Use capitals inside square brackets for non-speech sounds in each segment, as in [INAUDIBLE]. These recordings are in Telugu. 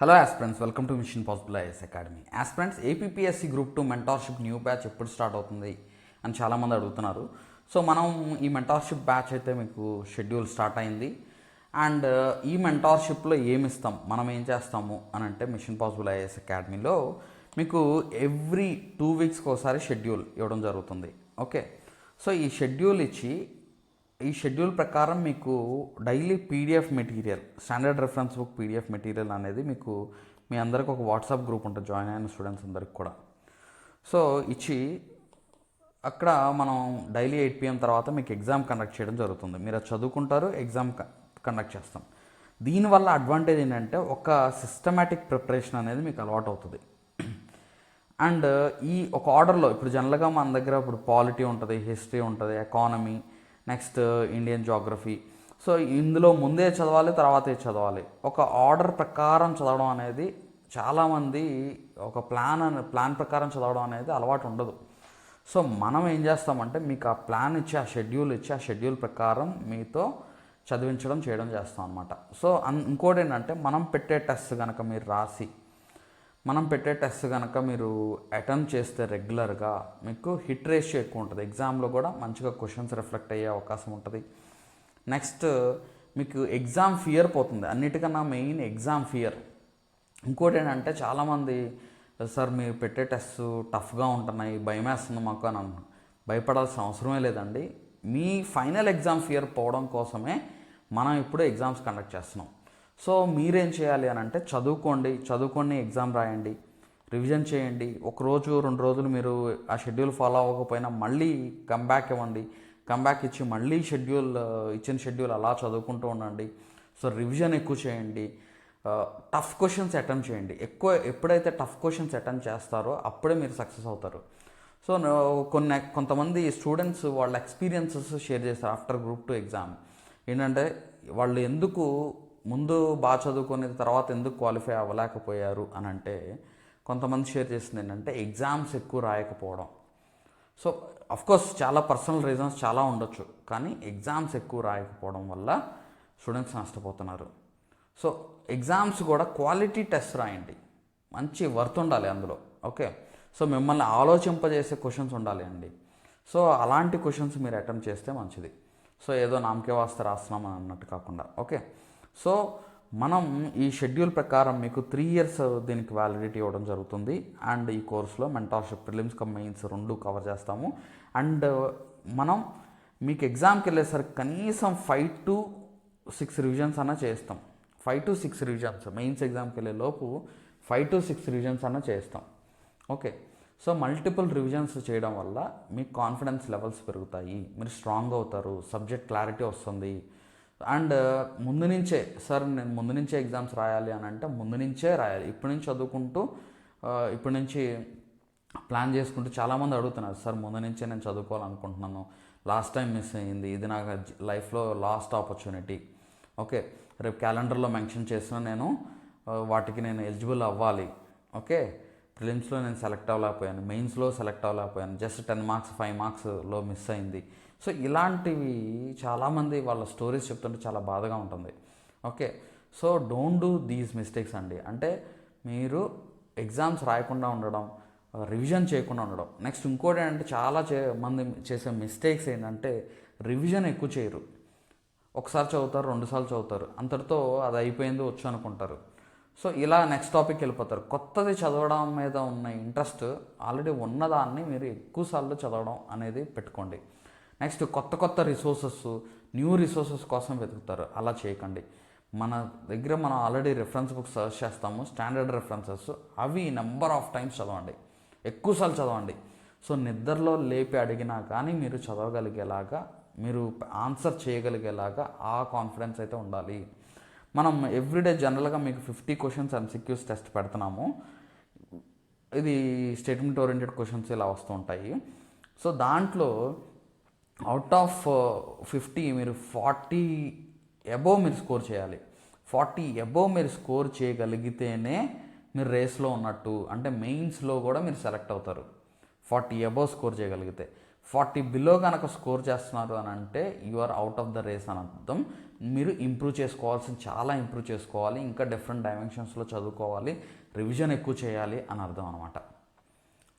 Hello aspirants welcome to mission possible IAS academy aspirants APSC group two mentorship new batch ఎప్పుడు స్టార్ట్ అవుతుంది అని చాలామంది అడుగుతున్నారు. సో మనం ఈ మెంటార్షిప్ బ్యాచ్ అయితే మీకు షెడ్యూల్ స్టార్ట్ అయింది. అండ్ ఈ మెంటార్షిప్లో ఏమిస్తాం మనం ఏం చేస్తాము అని అంటే మిషన్ పాసిబుల్ ఐఎస్ అకాడమీలో మీకు ఎవ్రీ టూ వీక్స్కి ఒకసారి షెడ్యూల్ ఇవ్వడం జరుగుతుంది. ఓకే సో ఈ షెడ్యూల్ ఇచ్చి ఈ షెడ్యూల్ ప్రకారం మీకు daily PDF material standard reference book PDF material అనేది మీకు మీ అందరికి ఒక వాట్సాప్ గ్రూప్ ఉంటుంది జాయిన్ అయిన స్టూడెంట్స్ అందరికి కూడా. సో ఇచ్చి అక్కడ మనం డైలీ ఎయిట్ పిఎం తర్వాత మీకు ఎగ్జామ్ కండక్ట్ చేయడం జరుగుతుంది. మీరు చదువుకుంటారు ఎగ్జామ్ కండక్ట్ చేస్తాం. దీనివల్ల అడ్వాంటేజ్ ఏంటంటే ఒక సిస్టమేటిక్ ప్రిపరేషన్ అనేది మీకు అలవాటు అవుతుంది. అండ్ ఈ ఒక ఆర్డర్లో ఇప్పుడు జనరల్గా మన దగ్గర ఇప్పుడు పాలిటీ ఉంటుంది హిస్టరీ ఉంటుంది economy next Indian geography. So ఇందులో ముందే చదవాలి తర్వాతే చదవాలి. ఒక ఆర్డర్ ప్రకారం చదవడం అనేది చాలామంది ఒక ప్లాన్ అనే ప్లాన్ ప్రకారం చదవడం అనేది అలవాటు ఉండదు. సో మనం ఏం చేస్తామంటే మీకు ఆ ప్లాన్ ఇచ్చి ఆ షెడ్యూల్ ఇచ్చి ఆ షెడ్యూల్ ప్రకారం మీతో చదివించడం చేయడం చేస్తాం అనమాట సో అన్- ఇంకోటి ఏంటంటే మనం పెట్టే టెస్ట్ కనుక మీరు రాసి మనం పెట్టే టెస్ట్ కనుక మీరు అటెంప్ట్ చేస్తే రెగ్యులర్గా మీకు హిట్ రేషియో ఎక్కువ ఉంటుంది. ఎగ్జామ్లో కూడా మంచిగా క్వశ్చన్స్ రిఫ్లెక్ట్ అయ్యే అవకాశం ఉంటుంది. నెక్స్ట్ మీకు ఎగ్జామ్ ఫియర్ పోతుంది. అన్నిటికన్నా మెయిన్ ఎగ్జామ్ ఫియర్. ఇంకోటి ఏంటంటే చాలామంది సార్ మీరు పెట్టే టెస్ట్ టఫ్గా ఉంటున్నాయి భయం వేస్తుంది మాకు అని అన్నారు. భయపడాల్సిన అవసరమే లేదండి. మీ ఫైనల్ ఎగ్జామ్ ఫియర్ పోవడం కోసమే మనం ఇప్పుడు ఎగ్జామ్స్ కండక్ట్ చేస్తున్నాం. సో మీరేం చేయాలి అని అంటే చదువుకోండి చదువుకొని ఎగ్జామ్ రాయండి రివిజన్ చేయండి. ఒక రోజు రెండు రోజులు మీరు ఆ షెడ్యూల్ ఫాలో అవ్వకపోయినా మళ్ళీ కంబ్యాక్ ఇవ్వండి. కంబ్యాక్ ఇచ్చి మళ్ళీ షెడ్యూల్ ఇచ్చిన షెడ్యూల్ అలా చదువుకుంటూ ఉండండి. సో రివిజన్ ఎక్కువ చేయండి. టఫ్ క్వశ్చన్స్ అటెంప్ట్ చేయండి. ఎక్కువ ఎప్పుడైతే టఫ్ క్వశ్చన్స్ అటెంప్ట్ చేస్తారో అప్పుడే మీరు సక్సెస్ అవుతారు. సో కొన్ని కొంతమంది స్టూడెంట్స్ వాళ్ళ ఎక్స్పీరియన్సెస్ షేర్ చేస్తారు ఆఫ్టర్ గ్రూప్ టూ ఎగ్జామ్ ఏంటంటే వాళ్ళు ఎందుకు ముందు బాగా చదువుకునే తర్వాత ఎందుకు క్వాలిఫై అవ్వలేకపోయారు అని అంటే కొంతమంది షేర్ చేసింది ఏంటంటే ఎగ్జామ్స్ ఎక్కువ రాయకపోవడం. సో అఫ్కోర్స్ చాలా పర్సనల్ రీజన్స్ చాలా ఉండొచ్చు కానీ ఎగ్జామ్స్ ఎక్కువ రాయకపోవడం వల్ల స్టూడెంట్స్ నష్టపోతున్నారు. సో ఎగ్జామ్స్ కూడా క్వాలిటీ టెస్ట్ రాయండి. మంచి వర్త్ ఉండాలి అందులో ఓకే? సో మిమ్మల్ని ఆలోచింపజేసే క్వశ్చన్స్ ఉండాలి అండి. సో అలాంటి క్వశ్చన్స్ మీరు అటెంప్ట్ చేస్తే మంచిది. సో ఏదో నామకే వాస్తే రాస్తున్నాం అన్నట్టు కాకుండా ఓకే? సో మనం ఈ షెడ్యూల్ ప్రకారం మీకు త్రీ ఇయర్స్ దీనికి వ్యాలిడిటీ ఇవ్వడం జరుగుతుంది. అండ్ ఈ కోర్సులో మెంటార్షిప్ ప్రిలిమ్స్ కమ్ మెయిన్స్ రెండు కవర్ చేస్తాము. అండ్ మనం మీకు ఎగ్జామ్కి వెళ్ళేసరికి కనీసం ఫైవ్ టు సిక్స్ రివిజన్స్ అన్న చేస్తాం five to six revisions mains ఎగ్జామ్కి వెళ్ళే లోపు ఫైవ్ టు సిక్స్ రివిజన్స్ అన్న చేస్తాం ఓకే సో మల్టిపుల్ రివిజన్స్ చేయడం వల్ల మీకు కాన్ఫిడెన్స్ లెవెల్స్ పెరుగుతాయి. మీరు స్ట్రాంగ్ అవుతారు. సబ్జెక్ట్ క్లారిటీ వస్తుంది. అండ్ ముందు నుంచే సార్ నేను ముందు నుంచే ఎగ్జామ్స్ రాయాలి అని అంటే ముందు నుంచే రాయాలి. ఇప్పటి నుంచి చదువుకుంటూ ఇప్పటి నుంచి ప్లాన్ చేసుకుంటూ చాలామంది అడుగుతున్నారు సార్ ముందు నుంచే నేను చదువుకోవాలనుకుంటున్నాను. లాస్ట్ టైం మిస్ అయ్యింది. ఇది నాకు లైఫ్లో లాస్ట్ ఆపర్చునిటీ. ఓకే రేపు క్యాలెండర్లో మెన్షన్ చేసిన నేను వాటికి నేను ఎలిజిబుల్ అవ్వాలి. ఓకే ప్రిలిమ్స్లో నేను సెలెక్ట్ అవ్వలేకపోయాను. మెయిన్స్లో సెలెక్ట్ అవ్వలేకపోయాను. జస్ట్ టెన్ మార్క్స్ ఫైవ్ మార్క్స్లో మిస్ అయింది. సో ఇలాంటివి చాలామంది వాళ్ళ స్టోరీస్ చెప్తుంటే చాలా బాధగా ఉంటుంది. Okay. So don't do these mistakes అండి. అంటే మీరు ఎగ్జామ్స్ రాయకుండా ఉండడం రివిజన్ చేయకుండా ఉండడం. నెక్స్ట్ ఇంకోటి ఏంటంటే చాలా చే మంది చేసే మిస్టేక్స్ ఏంటంటే రివిజన్ ఎక్కువ చేయరు. ఒకసారి చదువుతారు రెండుసార్లు చదువుతారు. అంతటితో అది అయిపోయింది వచ్చు అనుకుంటారు. సో ఇలా నెక్స్ట్ టాపిక్ వెళ్ళిపోతారు. కొత్తది చదవడం మీద ఉన్న ఇంట్రెస్ట్ ఆల్రెడీ ఉన్నదాన్ని మీరు ఎక్కువసార్లు చదవడం అనేది పెట్టుకోండి. నెక్స్ట్ కొత్త కొత్త రిసోర్సెస్ న్యూ రిసోర్సెస్ కోసం వెతుకుతారు. అలా చేయకండి. మన దగ్గర మనం ఆల్రెడీ రెఫరెన్స్ బుక్స్ సర్చ్ చేస్తాము. స్టాండర్డ్ రెఫరెన్సెస్ అవి నెంబర్ ఆఫ్ టైమ్స్ చదవండి. ఎక్కువసార్లు చదవండి. సో నిద్రలో లేపి అడిగినా కానీ మీరు చదవగలిగేలాగా మీరు ఆన్సర్ చేయగలిగేలాగా ఆ కాన్ఫిడెన్స్ అయితే ఉండాలి. మనం ఎవ్రీడే జనరల్గా మీకు ఫిఫ్టీ క్వశ్చన్స్ ఎంసీక్యూస్ టెస్ట్ పెడుతున్నాము. ఇది స్టేట్మెంట్ ఓరియంటెడ్ క్వశ్చన్స్ ఇలా వస్తూ ఉంటాయి. సో దాంట్లో అవుట్ ఆఫ్ ఫిఫ్టీ మీరు ఫార్టీ అబోవ్ మీరు స్కోర్ చేయాలి. ఫార్టీ అబోవ్ మీరు స్కోర్ చేయగలిగితేనే మీరు రేస్లో ఉన్నట్టు అంటే మెయిన్స్లో కూడా మీరు సెలెక్ట్ అవుతారు. ఫార్టీ అబోవ్ స్కోర్ చేయగలిగితే. ఫార్టీ బిలో కనుక స్కోర్ చేస్తున్నారు అని అంటే you are out of the race అని అర్థం. మీరు ఇంప్రూవ్ చేసుకోవాల్సిన చాలా ఇంప్రూవ్ చేసుకోవాలి. ఇంకా డిఫరెంట్ డైమెన్షన్స్లో చదువుకోవాలి. రివిజన్ ఎక్కువ చేయాలి అని అర్థం అనమాట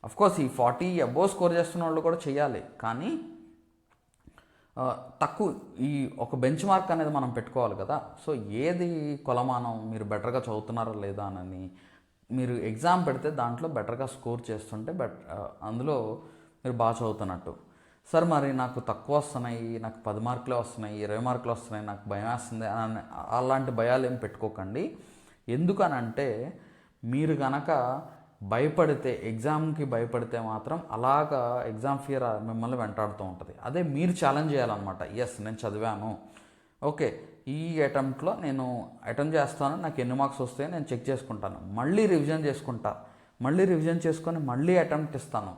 అఫ్కోర్స్ ఈ ఫార్టీ అబోవ్ స్కోర్ చేస్తున్న వాళ్ళు కూడా చేయాలి. కానీ తక్కువ ఈ ఒక బెంచ్ మార్క్ అనేది మనం పెట్టుకోవాలి కదా. సో ఏది కొలమానం మీరు బెటర్గా చదువుతున్నారా లేదా అని మీరు ఎగ్జామ్ పెడితే దాంట్లో బెటర్గా స్కోర్ చేస్తుంటే బెట్ అందులో మీరు బాగా చదువుతున్నట్టు. సార్ మరి నాకు తక్కువ వస్తున్నాయి నాకు పది మార్కులే వస్తున్నాయి ఇరవై మార్కులు వస్తున్నాయి నాకు భయం వేస్తుంది అని అలాంటి భయాలు ఏం పెట్టుకోకండి. ఎందుకనంటే మీరు కనుక భయపడితే ఎగ్జామ్కి భయపడితే మాత్రం అలాగా ఎగ్జామ్ ఫియర్ మిమ్మల్ని వెంటాడుతూ ఉంటుంది. అదే మీరు ఛాలెంజ్ చేయాలన్నమాట. ఎస్ నేను చదివాను. ఓకే ఈ అటెంప్ట్లో నేను అటెంప్ట్ చేస్తాను. నాకు ఎన్ని మార్క్స్ వస్తాయో నేను చెక్ చేసుకుంటాను. మళ్ళీ రివిజన్ చేసుకుంటా. మళ్ళీ రివిజన్ చేసుకొని మళ్ళీ అటెంప్ట్ ఇస్తాను.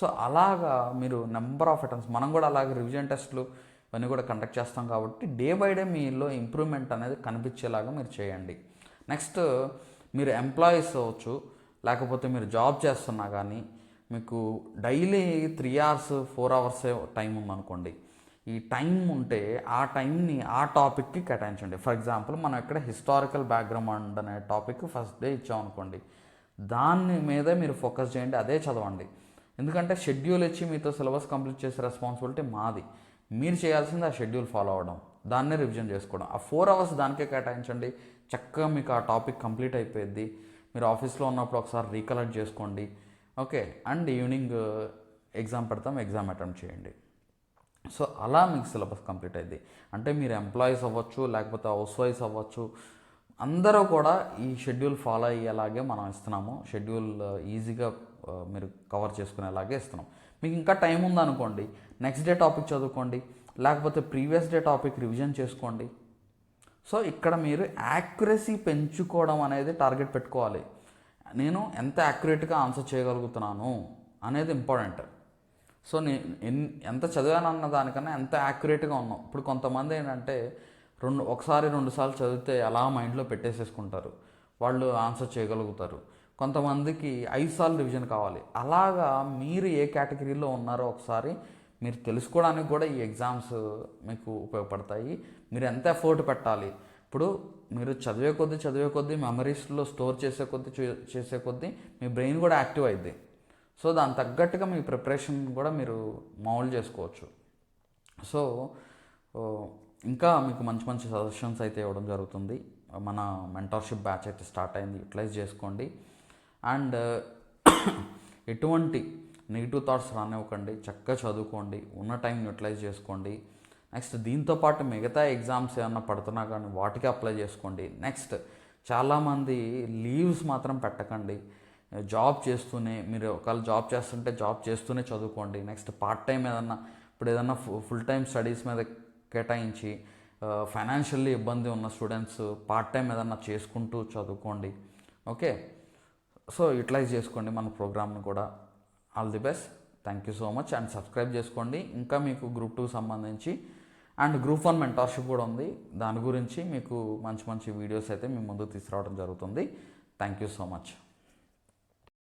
సో అలాగా మీరు నెంబర్ ఆఫ్ అటెంప్ట్స్ మనం కూడా అలాగే రివిజన్ టెస్ట్లు ఇవన్నీ కూడా కండక్ట్ చేస్తాం కాబట్టి డే బై డే మీలో ఇంప్రూవ్మెంట్ అనేది కనిపించేలాగా మీరు చేయండి. నెక్స్ట్ మీరు ఎంప్లాయీస్ అవ్వచ్చు. లేకపోతే మీరు జాబ్ చేస్తున్నా కానీ మీకు daily three hours four hours time ఉందనుకోండి. ఈ టైం ఉంటే ఆ టైంని ఆ టాపిక్కి కేటాయించండి. ఫర్ ఎగ్జాంపుల్ మనం ఇక్కడ హిస్టారికల్ బ్యాక్గ్రౌండ్ అనే టాపిక్ ఫస్ట్ డే ఇచ్చామనుకోండి దాని మీదే మీరు ఫోకస్ చేయండి అదే చదవండి. ఎందుకంటే షెడ్యూల్ ఇచ్చి మీతో సిలబస్ కంప్లీట్ చేసే రెస్పాన్సిబిలిటీ మాది. మీరు చేయాల్సింది ఆ షెడ్యూల్ ఫాలో అవ్వడం దాన్నే రివిజన్ చేసుకోవడం. ఆ ఫోర్ అవర్స్ దానికే కేటాయించండి. చక్కగా మీకు ఆ టాపిక్ కంప్లీట్ అయిపోయింది మీరు ఆఫీస్లో ఉన్నప్పుడు ఒకసారి రీకలెక్ట్ చేసుకోండి. Okay and evening uh, exam పెడతాం ఎగ్జామ్ అటెంప్ట్ చేయండి. సో అలా మీకు సిలబస్ కంప్లీట్ అయింది అంటే మీరు ఎంప్లాయీస్ అవ్వచ్చు లేకపోతే హౌస్ వైఫ్స్ అవ్వచ్చు అందరూ కూడా ఈ షెడ్యూల్ ఫాలో అయ్యేలాగే మనం ఇస్తున్నాము. షెడ్యూల్ uh, ఈజీగా uh, మీరు కవర్ చేసుకునేలాగే ఇస్తున్నాం. మీకు ఇంకా టైం ఉందనుకోండి నెక్స్ట్ డే టాపిక్ చదువుకోండి లేకపోతే ప్రీవియస్ డే టాపిక్ రివిజన్ చేసుకోండి. సో ఇక్కడ మీరు యాక్యురసీ పెంచుకోవడం అనేది టార్గెట్ పెట్టుకోవాలి. నేను ఎంత యాక్యురేట్గా ఆన్సర్ చేయగలుగుతున్నాను అనేది ఇంపార్టెంట్ సో నేను ఎంత ఎంత చదివానన్న దానికన్నా ఎంత యాక్యురేట్గా ఉన్నాం. ఇప్పుడు కొంతమంది ఏంటంటే రెండు ఒకసారి రెండు సార్లు చదివితే అలా మైండ్లో పెట్టేసేసుకుంటారు? వాళ్ళు ఆన్సర్ చేయగలుగుతారు. కొంతమందికి ఐదు సార్లు రివిజన్ కావాలి. అలాగా మీరు ఏ కేటగిరీలో ఉన్నారో ఒకసారి మీరు తెలుసుకోవడానికి కూడా ఈ ఎగ్జామ్స్ మీకు ఉపయోగపడతాయి. మీరు ఎంత ఎఫర్ట్ పెట్టాలి? ఇప్పుడు మీరు చదివే కొద్దీ చదివే కొద్దీ మెమరీస్లో స్టోర్ చేసే కొద్దీ చే- చేసే కొద్దీ మీ బ్రెయిన్ కూడా యాక్టివ్ అయింది సో దాని తగ్గట్టుగా మీ ప్రిపరేషన్ కూడా మీరు మామూలు చేసుకోవచ్చు. సో ఇంకా మీకు మంచి మంచి సజెషన్స్ అయితే ఇవ్వడం జరుగుతుంది. మన మెంటర్షిప్ బ్యాచ్ అయితే స్టార్ట్ అయింది. యూటిలైజ్ చేసుకోండి. అండ్ [COUGHS] ఎటువంటి నెగిటివ్ థాట్స్ రానివ్వకండి చక్కగా చదువుకోండి ఉన్న టైం యూటిలైజ్ చేసుకోండి. నెక్స్ట్ దీంతో పాటు మిగతా ఎగ్జామ్స్ ఏమన్నా పడుతున్నా కానీ వాటికి అప్లై చేసుకోండి. నెక్స్ట్ చాలామంది లీవ్స్ మాత్రం పెట్టకండి. జాబ్ చేస్తూనే మీరు ఒకవేళ జాబ్ చేస్తుంటే జాబ్ చేస్తూనే చదువుకోండి. నెక్స్ట్ పార్ట్ టైం ఏదన్నా ఇప్పుడు ఏదన్నా ఫుల్ టైం స్టడీస్ మీద కేటాయించి ఫైనాన్షియల్లీ ఇబ్బంది ఉన్న స్టూడెంట్స్ పార్ట్ టైం ఏదన్నా చేసుకుంటూ చదువుకోండి. ఓకే సో యూటిలైజ్ చేసుకోండి మన ప్రోగ్రామ్ని కూడా. All the best. Thank you so much and subscribe చేసుకోండి. ఇంకా మీకు గ్రూప్ టూ సంబంధించి అండ్ గ్రూప్ వన్ మెంటార్షిప్ కూడా ఉంది. దాని గురించి మీకు మంచి మంచి వీడియోస్ అయితే మీ ముందు తీసుకురావడం జరుగుతుంది. Thank you so much